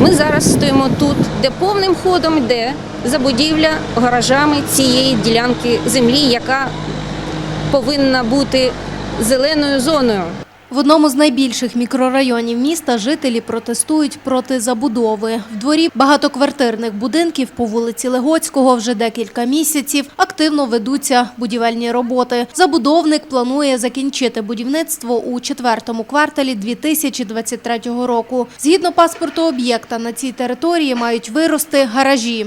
Ми зараз стоїмо тут, де повним ходом йде забудівля гаражами цієї ділянки землі, яка повинна бути зеленою зоною. В одному з найбільших мікрорайонів міста жителі протестують проти забудови. В дворі багатоквартирних будинків по вулиці Легоцького вже декілька місяців активно ведуться будівельні роботи. Забудовник планує закінчити будівництво у четвертому кварталі 2023 року. Згідно паспорту об'єкта на цій території мають вирости гаражі.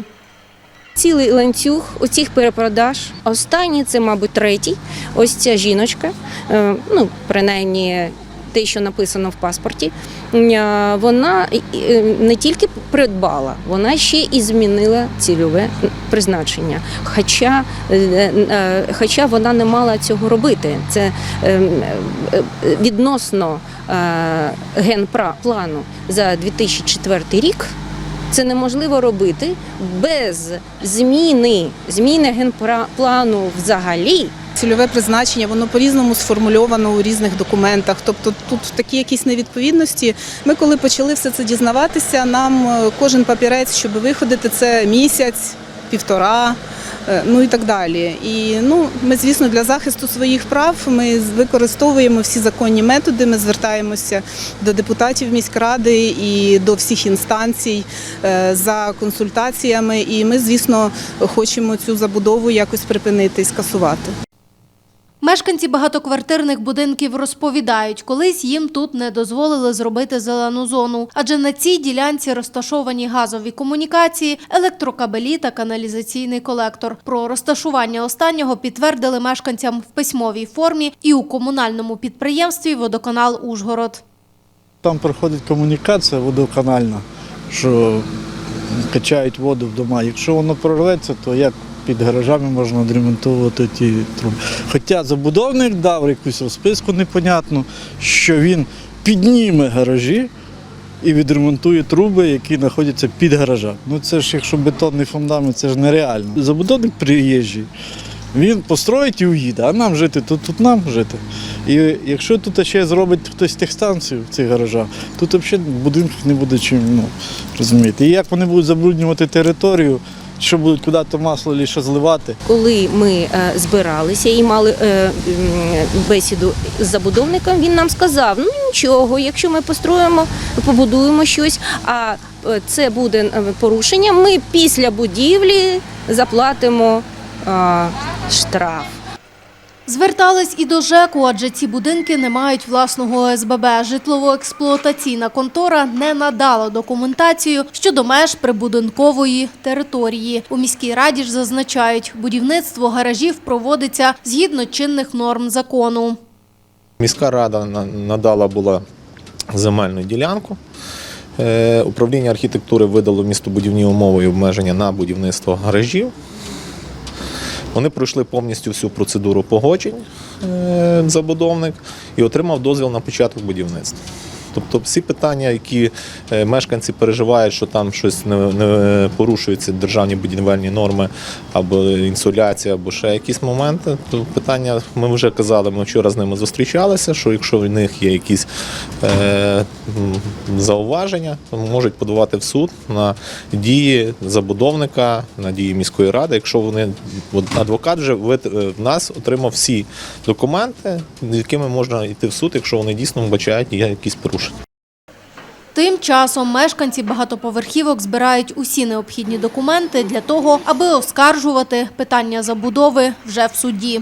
Цілий ланцюг оцих перепродаж. Останній це, мабуть, третій. Ось ця жіночка, е, ну принаймні те, що написано в паспорті. е, Вона е, не тільки придбала, вона ще і змінила цільове призначення. Хоча, е, хоча вона не мала цього робити. Це е, е, відносно генплану за 2004 рік. Це неможливо робити без зміни, зміни генплану взагалі. Цільове призначення воно по-різному сформульовано у різних документах. Тобто тут такі якісь невідповідності. Ми коли почали все це дізнаватися, нам е, кожен папірець, щоб виходити, це місяць, півтора. Е, Ну і так далі. І ну, ми, звісно, для захисту своїх прав ми використовуємо всі законні методи. Ми звертаємося до депутатів міськради і до всіх інстанцій е, за консультаціями. І ми, звісно, хочемо цю забудову якось припинити і скасувати. Мешканці багатоквартирних будинків розповідають, колись їм тут не дозволили зробити зелену зону, адже на цій ділянці розташовані газові комунікації, електрокабелі та каналізаційний колектор. Про розташування останнього підтвердили мешканцям в письмовій формі і у комунальному підприємстві Водоканал Ужгород. Там проходить комунікація водоканальна, що качають воду в дома. Якщо воно прорветься, то як під гаражами можна відремонтувати ті труби. Хоча забудовник дав якусь розписку непонятну, що він підніме гаражі і відремонтує труби, які знаходяться під гаражами. Ну це ж якщо бетонний фундамент, це ж нереально. Забудовник приїжджий. Він построїть і уїде, а нам жити, то тут нам жити. І якщо тут ще зробить хтось техстанцію в цих гаражах, тут взагалі в будинках не буде чим ну, розумієте. І як вони будуть забруднювати територію, що будуть куди-то масло лише зливати. Коли ми е, збиралися і мали е, бесіду з забудовником, він нам сказав: ну нічого, якщо ми построїмо, побудуємо щось, а е, це буде порушення, ми після будівлі заплатимо штраф. Звертались і до ЖЕКу, адже ці будинки не мають власного ОСББ. Житлово-експлуатаційна контора не надала документацію щодо меж прибудинкової території. У міській раді ж зазначають, будівництво гаражів проводиться згідно чинних норм закону. Міська рада надала була земельну ділянку. Е, Управління архітектури видало містобудівні умови і обмеження на будівництво гаражів. Вони пройшли повністю всю процедуру погоджень е, забудовник і отримав дозвіл на початок будівництва. Тобто всі питання, які е, мешканці переживають, що там щось не, не порушуються державні будівельні норми або інсуляція, або ще якісь моменти, то питання ми вже казали, ми вчора з ними зустрічалися, що якщо в них є якісь е, зауваження, то можуть подавати в суд на дії забудовника, на дії міської ради. Якщо вони адвокат вже е, в нас отримав всі документи, з якими можна йти в суд, якщо вони дійсно вбачають якісь порушення. Тим часом мешканці багатоповерхівок збирають усі необхідні документи для того, аби оскаржувати питання забудови вже в суді.